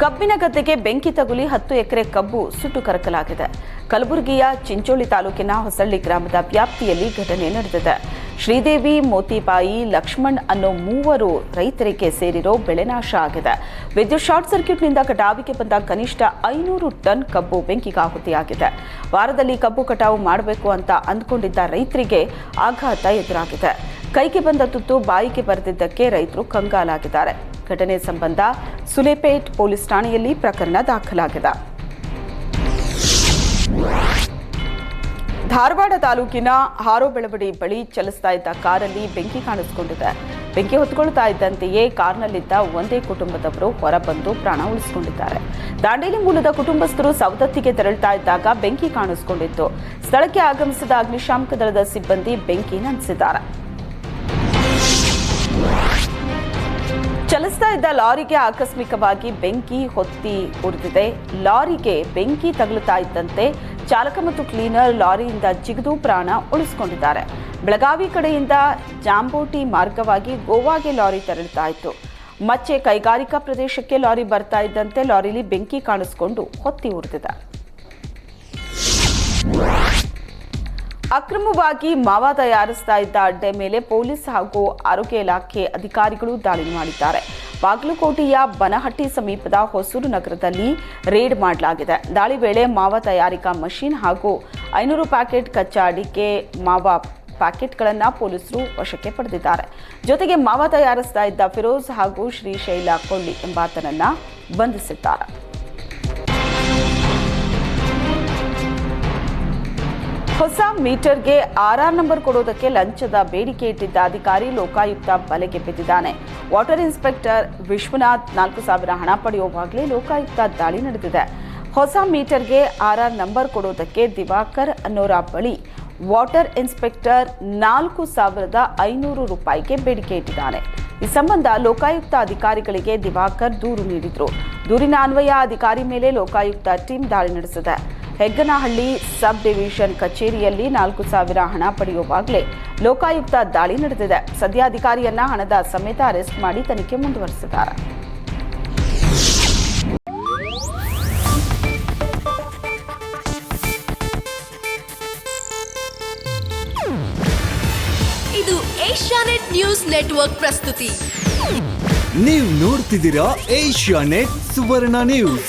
ಕಬ್ಬಿನ ಗದ್ದೆಗೆ ಬೆಂಕಿ ತಗುಲಿ ಹತ್ತು ಎಕರೆ ಕಬ್ಬು ಸುಟ್ಟು ಕರಕಲಾಗಿದೆ. ಕಲಬುರಗಿಯ ಚಿಂಚೋಳಿ ತಾಲೂಕಿನ ಹೊಸಳ್ಳಿ ಗ್ರಾಮದ ವ್ಯಾಪ್ತಿಯಲ್ಲಿ ಘಟನೆ ನಡೆದಿದೆ. ಶ್ರೀದೇವಿ, ಮೋತಿಬಾಯಿ, ಲಕ್ಷ್ಮಣ್ ಅನ್ನೋ ಮೂವರು ರೈತರಿಗೆ ಸೇರಿರೋ ಬೆಳೆ ನಾಶ ಆಗಿದೆ. ವಿದ್ಯುತ್ ಶಾರ್ಟ್ ಸರ್ಕ್ಯೂಟ್ನಿಂದ ಕಟಾವಿಗೆ ಬಂದ ಕನಿಷ್ಠ ಐನೂರು ಟನ್ ಕಬ್ಬು ಬೆಂಕಿಗಾಹುತಿಯಾಗಿದೆ. ವಾರದಲ್ಲಿ ಕಬ್ಬು ಕಟಾವು ಮಾಡಬೇಕು ಅಂತ ಅಂದ್ಕೊಂಡಿದ್ದ ರೈತರಿಗೆ ಆಘಾತ ಎದುರಾಗಿದೆ. ಕೈಗೆ ಬಂದ ತುತ್ತು ಬಾಯಿಗೆ ಬರೆದಿದ್ದಕ್ಕೆ ರೈತರು ಕಂಗಾಲಾಗಿದ್ದಾರೆ. ಘಟನೆ ಸಂಬಂಧ ಸುಲೇಪೇಟ್ ಪೊಲೀಸ್ ಠಾಣೆಯಲ್ಲಿ ಪ್ರಕರಣ ದಾಖಲಾಗಿದೆ. ಧಾರವಾಡ ತಾಲೂಕಿನ ಹಾರೋಬೆಳವಡಿ ಬಳಿ ಚಲಿಸ್ತಾ ಇದ್ದ ಕಾರಲ್ಲಿ ಬೆಂಕಿ ಕಾಣಿಸಿಕೊಂಡಿದೆ. ಬೆಂಕಿ ಹೊತ್ಕೊಳ್ತಾ ಇದ್ದಂತೆಯೇ ಕಾರ್ನಲ್ಲಿದ್ದ ಒಂದೇ ಕುಟುಂಬದವರು ಹೊರಬಂದು ಪ್ರಾಣ ಉಳಿಸಿಕೊಂಡಿದ್ದಾರೆ. ದಾಂಡೇಲಿ ಮೂಲದ ಕುಟುಂಬಸ್ಥರು ಸವದತ್ತಿಗೆ ತೆರಳುತ್ತಾ ಇದ್ದಾಗ ಬೆಂಕಿ ಕಾಣಿಸಿಕೊಂಡಿತ್ತು. ಸ್ಥಳಕ್ಕೆ ಆಗಮಿಸಿದ ಅಗ್ನಿಶಾಮಕ ದಳದ ಸಿಬ್ಬಂದಿ ಬೆಂಕಿ ನಂದಿಸಿದ್ದಾರೆ. ಚಲಿಸ್ತಾ ಇದ್ದ ಲಾರಿಗೆ ಆಕಸ್ಮಿಕವಾಗಿ ಬೆಂಕಿ, ಹೊತ್ತಿ ಉರಿದಿದೆ. ಲಾರಿಗೆ ಬೆಂಕಿ ತಗುಲುತ್ತಾ ಇದ್ದಂತೆ ಚಾಲಕ ಮತ್ತು ಕ್ಲೀನರ್ ಲಾರಿಯಿಂದ ಜಿಗಿದು ಪ್ರಾಣ ಉಳಿಸಿಕೊಂಡಿದ್ದಾರೆ. ಬೆಳಗಾವಿ ಕಡೆಯಿಂದ ಜಾಂಬೋಟಿ ಮಾರ್ಗವಾಗಿ ಗೋವಾಗೆ ಲಾರಿ ತೆರಳುತ್ತಾ ಇತ್ತು. ಮಚ್ಚೆ ಕೈಗಾರಿಕಾ ಪ್ರದೇಶಕ್ಕೆ ಲಾರಿ ಬರ್ತಾ ಇದ್ದಂತೆ ಲಾರಿಲಿ ಬೆಂಕಿ ಕಾಣಿಸಿಕೊಂಡು ಹೊತ್ತಿ ಉರಿದಿದೆ. ಅಕ್ರಮವಾಗಿ ಮಾವ ತಯಾರಿಸ್ತಾ ಇದ್ದ ಅಡ್ಡೆ ಮೇಲೆ ಪೊಲೀಸ್ ಹಾಗೂ ಆರೋಗ್ಯ ಇಲಾಖೆ ಅಧಿಕಾರಿಗಳು ದಾಳಿ ಮಾಡಿದ್ದಾರೆ. ಬಾಗಲಕೋಟೆಯ ಬನಹಟ್ಟಿ ಸಮೀಪದ ಹೊಸೂರು ನಗರದಲ್ಲಿ ರೇಡ್ ಮಾಡಲಾಗಿದೆ. ದಾಳಿ ವೇಳೆ ಮಾವ ತಯಾರಿಕಾ ಮಷೀನ್ ಹಾಗೂ ಐನೂರು ಪ್ಯಾಕೆಟ್ ಕಚ್ಚಾ ಅಡಿಕೆ ಮಾವ ಪ್ಯಾಕೆಟ್ಗಳನ್ನು ಪೊಲೀಸರು ವಶಕ್ಕೆ ಪಡೆದಿದ್ದಾರೆ. ಜೊತೆಗೆ ಮಾವ ತಯಾರಿಸ್ತಾ ಇದ್ದ ಫಿರೋಜ್ ಹಾಗೂ ಶ್ರೀಶೈಲ ಕೊಲ್ಲಿ ಎಂಬಾತನನ್ನ ಬಂಧಿಸಿದ್ದಾರೆ. ಮೀಟರ್ಗೆ ಆರ್ಆರ್ ನಂಬರ್ ಕೊಡೋದಕ್ಕೆ ಲಂಚದ ಬೇಡಿಕೆ ಇಟ್ಟಿದ್ದ ಅಧಿಕಾರಿ ಲೋಕಾಯುಕ್ತ ಬಲೆಗೆ ಬಿದ್ದಿದ್ದಾನೆ. ವಾಟರ್ ಇನ್ಸ್ಪೆಕ್ಟರ್ ವಿಶ್ವನಾಥ್ ನಾಲ್ಕು ಸಾವಿರ ಹಣ ಪಡೆಯುವಾಗಲೇ ಲೋಕಾಯುಕ್ತ ದಾಳಿ ನಡೆದಿದೆ. ಹೊಸ ಮೀಟರ್ಗೆ ಆರ್ಆರ್ ನಂಬರ್ ಕೊಡೋದಕ್ಕೆ ದಿವಾಕರ್ ಅನ್ನೋರ ಬಳಿ ವಾಟರ್ ಇನ್ಸ್ಪೆಕ್ಟರ್ ನಾಲ್ಕು ಸಾವಿರದ ಐನೂರು ರೂಪಾಯಿಗೆ ಬೇಡಿಕೆ ಇಟ್ಟಿದ್ದಾನೆ. ಈ ಸಂಬಂಧ ಲೋಕಾಯುಕ್ತ ಅಧಿಕಾರಿಗಳಿಗೆ ದಿವಾಕರ್ ದೂರು ನೀಡಿದ್ರು. ದೂರಿನ ಅನ್ವಯ ಅಧಿಕಾರಿ ಮೇಲೆ ಲೋಕಾಯುಕ್ತ ಟೀಮ್ ದಾಳಿ ನಡೆಸಿದೆ. ಹೆಗ್ಗನಹಳ್ಳಿ ಸಬ್ ಡಿವಿಷನ್ ಕಚೇರಿಯಲ್ಲಿ ನಾಲ್ಕು ಸಾವಿರ ಹಣ ಪಡೆಯುವಾಗಲೇ ಲೋಕಾಯುಕ್ತ ದಾಳಿ ನಡೆದಿದೆ. ಸದ್ಯ ಅಧಿಕಾರಿಯನ್ನ ಹಣದ ಸಮೇತ ಅರೆಸ್ಟ್ ಮಾಡಿ ತನಿಖೆ ಮುಂದುವರೆಸಿದ್ದಾರೆ. ಇದು ಏಷ್ಯಾನೆಟ್ ನ್ಯೂಸ್ ನೆಟ್ವರ್ಕ್ ಪ್ರಸ್ತುತಿ. ನೀವು ನೋಡ್ತಿದ್ದೀರಾ ಏಷ್ಯಾನೆಟ್ ಸುವರ್ಣ ನ್ಯೂಸ್.